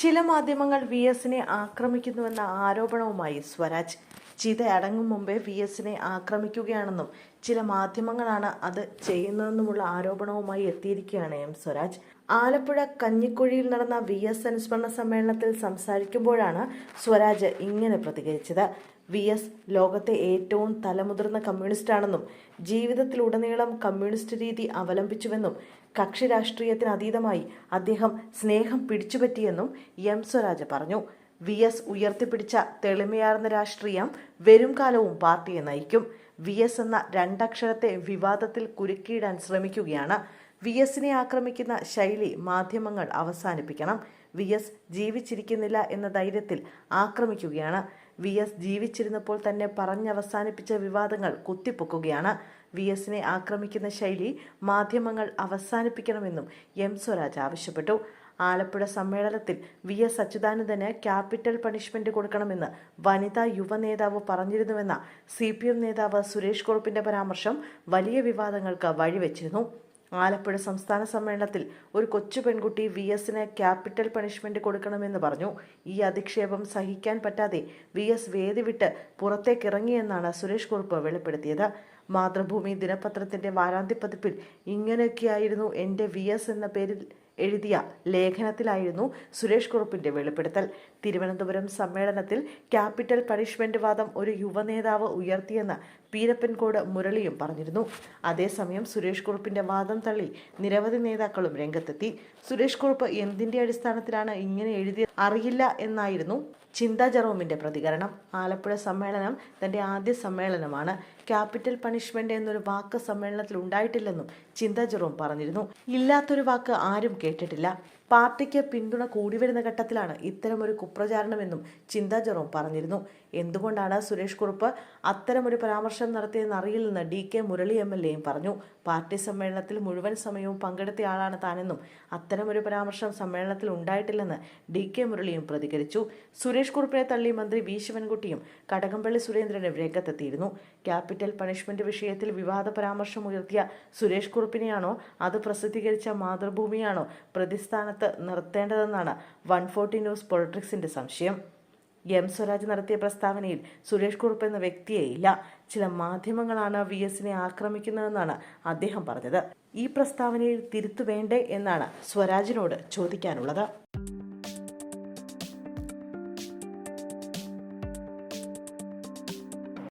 ചില മാധ്യമങ്ങൾ വി എസിനെ ആക്രമിക്കുന്നുവെന്ന ആരോപണവുമായി സ്വരാജ്. ചീത അടങ്ങും മുമ്പേ വി എസിനെ ആക്രമിക്കുകയാണെന്നും ചില മാധ്യമങ്ങളാണ് അത് ചെയ്യുന്നതെന്നുമുള്ള ആരോപണവുമായി എത്തിയിരിക്കുകയാണ് എം സ്വരാജ്. ആലപ്പുഴ കഞ്ഞിക്കുഴിയിൽ നടന്ന വി എസ് അനുസ്മരണ സമ്മേളനത്തിൽ സംസാരിക്കുമ്പോഴാണ് സ്വരാജ് ഇങ്ങനെ പ്രതികരിച്ചത്. വി എസ് ലോകത്തെ ഏറ്റവും തലമുതിർന്ന കമ്മ്യൂണിസ്റ്റാണെന്നും ജീവിതത്തിലുടനീളം കമ്മ്യൂണിസ്റ്റ് രീതി അവലംബിച്ചുവെന്നും കക്ഷി രാഷ്ട്രീയത്തിന് അതീതമായി അദ്ദേഹം സ്നേഹം പിടിച്ചുപറ്റിയെന്നും എം സ്വരാജ് പറഞ്ഞു. വി എസ് ഉയർത്തിപ്പിടിച്ച തെളിമയാർന്ന രാഷ്ട്രീയം വരും കാലവും പാർട്ടിയെ നയിക്കും. വി എസ് എന്ന രണ്ടക്ഷരത്തെ വിവാദത്തിൽ കുരുക്കിയിടാൻ ശ്രമിക്കുകയാണ്. വി എസിനെ ആക്രമിക്കുന്ന ശൈലി മാധ്യമങ്ങൾ അവസാനിപ്പിക്കണം. വി എസ് ജീവിച്ചിരിക്കുന്നില്ല എന്ന ധൈര്യത്തിൽ ആക്രമിക്കുകയാണ്. വി എസ് ജീവിച്ചിരുന്നപ്പോൾ തന്നെ പറഞ്ഞവസാനിപ്പിച്ച വിവാദങ്ങൾ കുത്തിപ്പൊക്കുകയാണ്. വി എസിനെ ആക്രമിക്കുന്ന ശൈലി മാധ്യമങ്ങൾ അവസാനിപ്പിക്കണമെന്നും എം സ്വരാജ് ആവശ്യപ്പെട്ടു. ആലപ്പുഴ സമ്മേളനത്തിൽ വി എസ് അച്യുതാനന്ദന് ക്യാപിറ്റൽ പണിഷ്മെന്റ് കൊടുക്കണമെന്ന് വനിതാ യുവ നേതാവ് പറഞ്ഞിരുന്നുവെന്ന സി പി എം നേതാവ് സുരേഷ് കുറുപ്പിന്റെ പരാമർശം വലിയ വിവാദങ്ങൾക്ക് വഴിവെച്ചിരുന്നു. ആലപ്പുഴ സംസ്ഥാന സമ്മേളനത്തിൽ ഒരു കൊച്ചു പെൺകുട്ടി വി എസിന് ക്യാപിറ്റൽ പണിഷ്മെന്റ് കൊടുക്കണമെന്ന് പറഞ്ഞു. ഈ അധിക്ഷേപം സഹിക്കാൻ പറ്റാതെ വി എസ് വേദി വിട്ട് പുറത്തേക്കിറങ്ങിയെന്നാണ് സുരേഷ് കുറുപ്പ് വെളിപ്പെടുത്തിയത്. മാതൃഭൂമി ദിനപത്രത്തിന്റെ വാരാന്ത്യപ്പതിപ്പിൽ ഇങ്ങനെയൊക്കെയായിരുന്നു എന്റെ വി എസ് എന്ന പേരിൽ എഴുതിയ ലേഖനത്തിലായിരുന്നു സുരേഷ് കുറുപ്പിന്റെ വെളിപ്പെടുത്തൽ. തിരുവനന്തപുരം സമ്മേളനത്തിൽ ക്യാപിറ്റൽ പണിഷ്മെന്റ് വാദം ഒരു യുവനേതാവ് ഉയർത്തിയെന്ന് പീരപ്പൻകോട് മുരളിയും പറഞ്ഞിരുന്നു. അതേസമയം സുരേഷ് കുറുപ്പിന്റെ വാദം തള്ളി നിരവധി നേതാക്കളും രംഗത്തെത്തി. സുരേഷ് കുറുപ്പ് എന്തിന്റെ അടിസ്ഥാനത്തിലാണ് ഇങ്ങനെ എഴുതി അറിയില്ല എന്നായിരുന്നു ചിന്താ ജെറോമിന്റെ പ്രതികരണം. ആലപ്പുഴ സമ്മേളനം തന്റെ ആദ്യ സമ്മേളനമാണ്. ക്യാപിറ്റൽ പണിഷ്മെന്റ് എന്നൊരു വാക്ക് സമ്മേളനത്തിൽ ഉണ്ടായിട്ടില്ലെന്നും ചിന്താ ജെറോം പറഞ്ഞിരുന്നു. ഇല്ലാത്തൊരു വാക്ക് ആരും കേട്ടിട്ടില്ല. പാർട്ടിക്ക് പിന്തുണ കൂടി വരുന്ന ഘട്ടത്തിലാണ് ഇത്തരമൊരു കുപ്രചാരണമെന്നും ചിന്താ ജെറോം പറഞ്ഞിരുന്നു. എന്തുകൊണ്ടാണ് സുരേഷ് കുറുപ്പ് അത്തരമൊരു പരാമർശം നടത്തിയതെന്ന് അറിയില്ലെന്ന് D K Murali M L എയും പറഞ്ഞു. പാർട്ടി സമ്മേളനത്തിൽ മുഴുവൻ സമയവും പങ്കെടുത്തയാളാണ് താനെന്നും അത്തരമൊരു പരാമർശം സമ്മേളനത്തിൽ ഉണ്ടായിട്ടില്ലെന്ന് ഡി കെ മുരളിയും പ്രതികരിച്ചു. സുരേഷ് കുറുപ്പിനെ തള്ളി മന്ത്രി വി ശിവൻകുട്ടിയും കടകംപള്ളി സുരേന്ദ്രനും രംഗത്തെത്തിയിരുന്നു. ക്യാപിറ്റൽ പണിഷ്മെന്റ് വിഷയത്തിൽ വിവാദ പരാമർശം ഉയർത്തിയ സുരേഷ് കുറുപ്പിനെയാണോ അത് പ്രസിദ്ധീകരിച്ച മാതൃഭൂമിയാണോ പ്രതിസ്ഥാനത്ത് നിർത്തേണ്ടതെന്നാണ് വൺ ഫോർട്ടി ന്യൂസ് പൊളിറ്റിക്സിന്റെ സംശയം. എം സ്വരാജ് നടത്തിയ പ്രസ്താവനയിൽ സുരേഷ് കുറുപ്പ് എന്ന വ്യക്തിയെ ഇല്ല. ചില മാധ്യമങ്ങളാണ് വി എസിനെ ആക്രമിക്കുന്നതെന്നാണ് അദ്ദേഹം പറഞ്ഞത്. ഈ പ്രസ്താവനയിൽ തിരുത്തു വേണ്ടേ എന്നാണ് സ്വരാജിനോട് ചോദിക്കാനുള്ളത്.